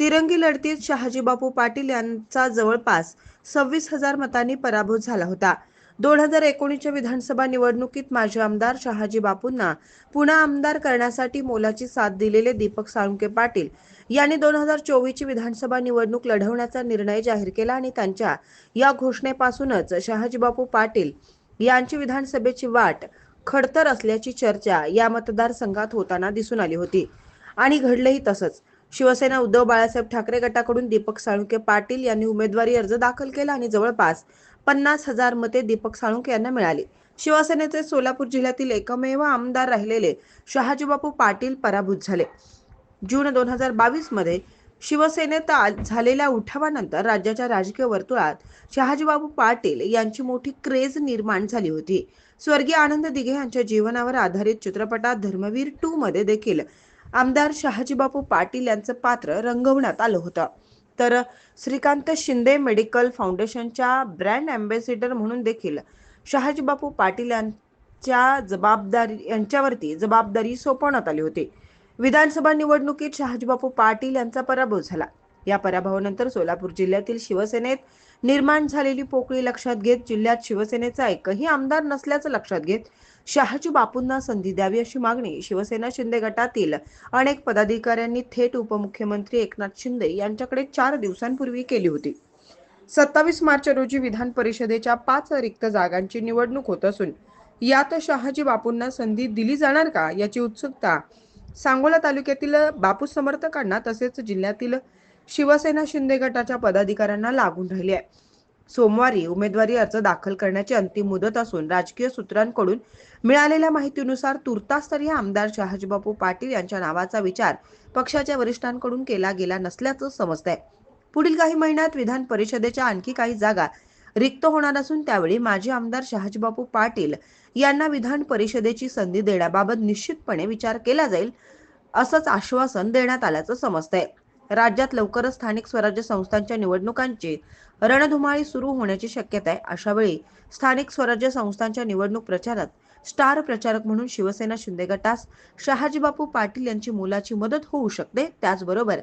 तिरंगी लढतीत शहाजीबापू पाटील यांचा जवळपास सव्वीस हजार मतांनी पराभव झाला होता. दोन हजार एकोणीसच्या विधानसभा निवडणुकीत माजी आमदार शहाजी बापूंना पुन्हा आमदार करण्यासाठी मोलाची साथ दिलेले दीपक साळुंके पाटील यांनी दोन हजार चोवीसची विधानसभा निवडणूक लढवण्याचा निर्णय जाहीर केला आणि त्यांच्या या घोषणेपासूनच शहाजीबापू पाटील यांची विधानसभेची वाट खडतर असल्याची चर्चा या मतदारसंघात होताना दिसून आली होती. आणि घडलंही तसंच. शिवसेना उद्धव बाळासाहेब ठाकरे गटाकडून दीपक साळुंके पाटील यांनी उमेदवारी अर्ज दाखल केला आणि जवळपास पन्नास हजार मते दीपक साळुंके यांना मिळाली. शिवसेनेचे सोलापूर जिल्ह्यातील एकमेव आमदार राहिलेले शहाजीबापू पाटील पराभूत झाले. जून दोन हजार बावीसमध्ये शिवसेनेत झालेल्या उठावानंतर राज्याच्या राजकीय वर्तुळात शहाजीबाबू पाटील यांची मोठी क्रेज निर्माण झाली होती. स्वर्गीय आनंद दिघे यांच्या जीवनावर आधारित चित्रपटात धर्मवीर टू मध्ये देखील आमदार शहाजीबापू पाटील यांचं पात्र रंगवण्यात आलं होतं. तर श्रीकांत शिंदे मेडिकल फाउंडेशनच्या ब्रँड अँबॅसिडर म्हणून देखील शहाजीबापू पाटील यांच्या जबाबदारी यांच्यावरती जबाबदारी सोपवण्यात आली होती. विधानसभा निवडणुकीत शहाजीबापू पाटील यांचा पराभव झाला. या पराभवानंतर सोलापूर जिल्ह्यातील शिवसेनेत निर्माण झालेली पोकळी लक्षात घेत जिल्ह्यात शिवसेनेचा एकही आमदार नसल्याचं लक्षात घेत शहाजी बापूंना संधी द्यावी अशी मागणी शिवसेना शिंदे गटातील अनेक पदाधिकाऱ्यांनी थेट उपमुख्यमंत्री एकनाथ शिंदे यांच्याकडे चार दिवसांपूर्वी केली होती. सत्तावीस मार्च रोजी विधान परिषदेच्या पाच रिक्त जागांची निवडणूक होत असून यात शहाजी बापूंना संधी दिली जाणार का याची उत्सुकता सांगोला तालुक्यातील बापू समर्थकांना तसेच जिल्ह्यातील शिवसेना शिंदे गटाच्या पदाधिकाऱ्यांना लागून राहिली आहे. सोमवारी उमेदवारी अर्ज दाखल करण्याची अंतिम मुदत असून राजकीय सूत्रांकडून मिळालेल्या माहितीनुसार तुर्तास्तरीय आमदार शहाजीबापू पाटील यांच्या नावाचा विचार पक्षाच्या वरिष्ठांकडून केला गेला नसल्याचं समजतंय. पुढील काही महिन्यात विधान परिषदेच्या आणखी काही जागा रिक्त होणार असून त्यावेळी माजी आमदार शहाजीबापू पाटील यांना विधान परिषदेची संधी देण्याबाबत निश्चितपणे विचार केला जाईल असंच आश्वासन देण्यात आल्याचं समजतंय. राज्यात लवकरच स्थानिक स्वराज्य संस्थांच्या निवडणुकांची रणधुमाळी सुरू होण्याची शक्यता आहे. अशा वेळी स्थानिक स्वराज्य संस्थांच्या निवडणूक प्रचारात स्टार प्रचारक म्हणून शिवसेना शिंदे गटास शहाजीबापू पाटील यांची मोलाची मदत होऊ शकते. त्याचबरोबर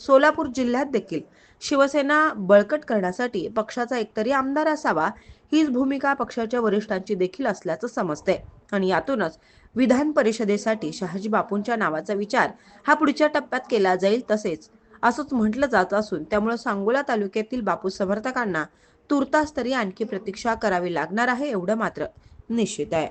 सोलापूर जिल्ह्यात देखील शिवसेना बळकट करण्यासाठी पक्षाचा एकतरी आमदार असावा हीच भूमिका पक्षाच्या वरिष्ठांची देखील असल्याचं समजते आणि यातूनच विधान परिषदेसाठी शहाजी बापूंच्या नावाचा विचार हा पुढच्या टप्प्यात केला जाईल तसेच असंच म्हटलं जात असून त्यामुळे सांगोला तालुक्यातील बापू समर्थकांना तुर्तास तरी आणखी प्रतीक्षा करावी लागणार आहे एवढं मात्र निश्चित आहे.